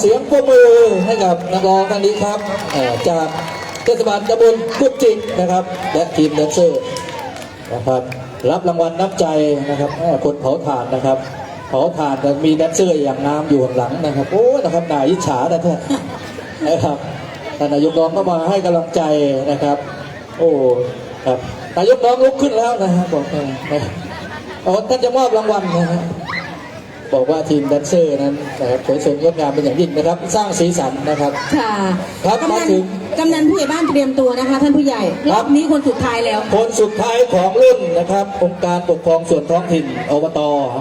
เสียงปรบมือให้กับนักร้องท่านนี้ครับจากเทศบาลตำบลกุจิกนะครับ และทีมแดนเซอร์นะครับ รับรางวัลน้ำใจนะครับคนเผาถ่านนะครับ เผาถ่านมีแดนเซอร์อย่างงามอยู่ข้างหลังนะครับโอ้ยนะครับนายอิจฉานะท่านนะครับท่านนายกน้องก็มาให้กำลังใจนะครับ โอ้ครับนายกน้องลุกขึ้นแล้วนะครับบอกให้นะครับอ๋อท่านจะมอบรางวัลนะครับ บอกว่าทีมแดนเซอร์นั้นนะครับสวยสดงดงามเป็นอย่างยิ่งนะครับ สร้างสีสันนะครับ ค่ะครับกำนัมานถึง กำนันผู้ใหญ่บ้านเตรียมตัวนะคะ ท่านผู้ใหญ่ครรัอบบนี้คนสุดท้ายแล้ว คนสุดท้ายของรุ่นนะครับองค์การปกครองส่วนท้องถิ่นอบต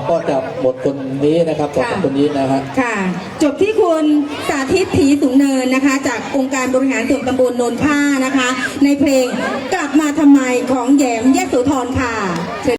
ก็จะหมดคนนี้นะครับกับค่ะ คนนี้นะฮะ ค่ะ จบที่คุณสาธิตถีสูงเนินนะคะ จากองค์การบริหารส่วนตำบลโนนผ้านะคะ ในเพลงกลับมาทำไมของแยมแยกโสุธรค่ะเชิญ